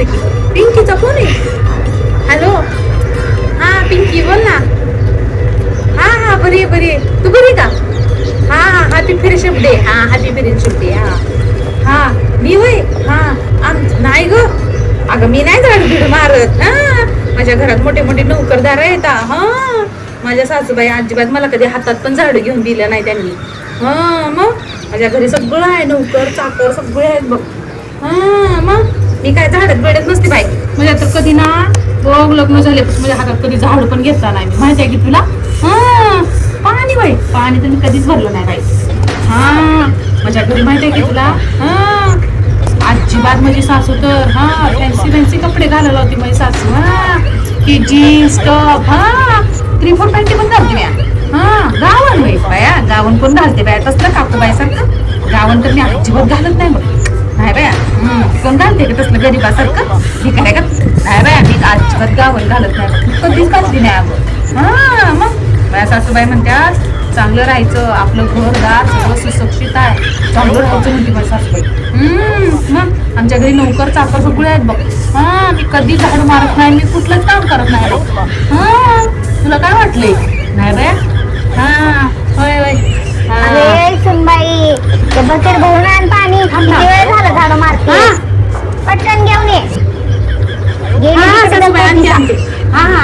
वाटलं की पिंकीचा कोण आहे. हॅलो हां पिंकी बोल ना. हां हां बरी आहे बरी आहे. तू बरी का? हां हां हॅपी फ्रेशअप डे हां हॅपी फ्रेशअप डे हां. हां मी होय? हां आम नाही ग. अगं मी नाही झाड भीड मारत. हां माझ्या घरात मोठे मोठे नोकरदार आहेत. हां माझ्या सासूबाई आजीबाई मला कधी हातात पण झाडं घेऊन दिलं नाही त्यांनी. हां मग? माझ्या घरी सगळं आहे नोकर चाकर सगळे आहेत बघ. हां मग? मी काय झाडत बेडत नसते बाई. म्हणजे तर कधी ना बघ लग्न झाले माझ्या हातात कधी झाड पण घेतला नाही मी. माहिती आहे की तुला? हा पाणी बाई. पाणी तर मी कधीच भरलं नाही बाई. हा माझ्या घरी माहिती आहे की तुला? हा अजिबात माझी सासू तर हा फॅन्सी फॅन्सी कपडे घालायला होती माझी सासू हा. की जीन्स टॉप हा. थ्री फोर पॅन्टी पण घालते मी हा गावन बाई. बाया गावन पण घालते बाया? तसलं काकू बाय सारखं गावन तर मी अजिबात घालत नाही बघ नाही बाया. कोण घालते का तसलं गरीबासारखं? ठीक आहे का? नाही बाया मी अजिबात गावन घालत नाही. बघ. मी कधीच घातली नाही अगं. हा मग? माझ्या सासूबाई म्हणतात चांगलं राहायचं आपलं घरदार सगळं सुसक्षित आहे. चांगलं राहायचं म्हणते माझी सासूबाई. मग? आमच्या घरी नोकर चाकर सगळे आहेत बघ. हा मी कधी झाड मारत नाही मी कुठलंच काम करत नाही बघ. तुला काय वाटलंय? नाही बाया? हा होय होय.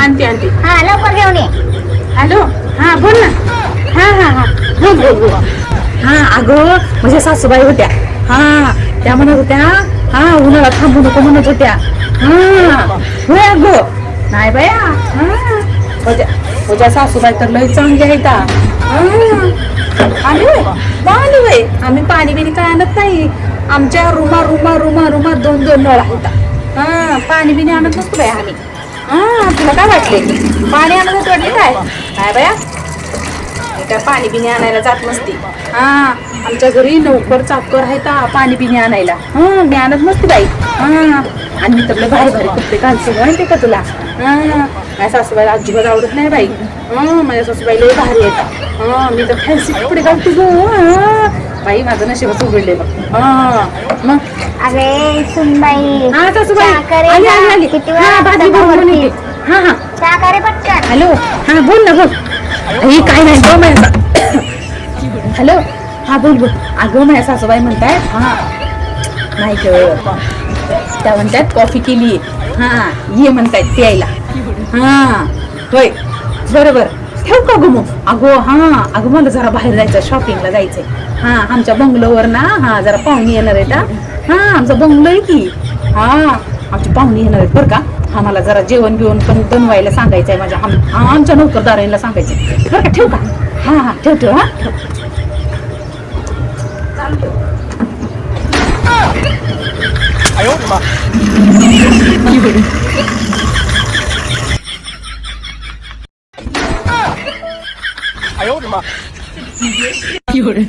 आणते आणते हा लवकर घेऊन ये. हॅलो? हा बोल ना. हा हा हा. बोल बोल बोल हा अगं म्हणजे सासूबाई होत्या. हा त्या म्हणत होत्या हा उन्हाळा थांबू नको म्हणत होत्या. हा होय अगं. नाही बाया. हा. माझ्या माझ्या सासूबाई तर लय चांगल्या आहेत हा. आली? होय आम्ही पाणी बिणी काय आणत नाही. आमच्या रुमा रुमा रुमा रुमा दोन दोन नळ आहेत. हा पाणी बिणी आणत नसतो बाय आम्ही. हा तुला काय वाटले पाणी आणत वाटले काय? काय बाया? काय पाणी बिणी आणायला जात नसते. हा आमच्या घरी नोकर चाकर आहेत हा, पाणी बिणी आणायला. हा मी आणत नसते बाई. हा आणि मी तर भारी भारी कपडे घालते माहिती का तुला? हा माझ्या सासूबाईला अजिबात आवडत नाही बाई. हा माझ्या सासूबाई लय भारी आहेत. हा मी तर फॅन्सी कपडे घालते गो हा. बाई माझं नशीबच उघडले बघ. हा मग? अरे सुनबाई हा सासूबाई चहा करे आली आली ना. आली. किती हा वेळा भाजी डबा भरून वरती? येते हा हा. चहा करे पटकन. हॅलो. हा बोल ना बोल. ही काय नाही गो माझ्या हॅलो. हा बोल बोल. अगं माझ्या सासूबाई म्हणताय हा. नाही ग त्या म्हणतात कॉफी केली हा ये म्हणतायत प्यायला. हा. होय. बरोबर. ठेव का गो मग? अगो हा. अगं मला जरा बाहेर जायचं शॉपिंगला जायचंय. हा आमच्या बंगलोवर ना हा जरा पाहुणे येणार आहेत हा. हा आमचा बंगलो आहे की. हा आमची पाहुणे येणार आहेत बरं का. हा मला जरा जेवण बिवण पण बनवायला सांगायचं आहे माझ्या. आम- आमच्या नोकरदारांना सांगायचं आहे. बरं का ठेव का? हा हा ठेव ठेव हा. ठेव. 哎呦我的妈！有人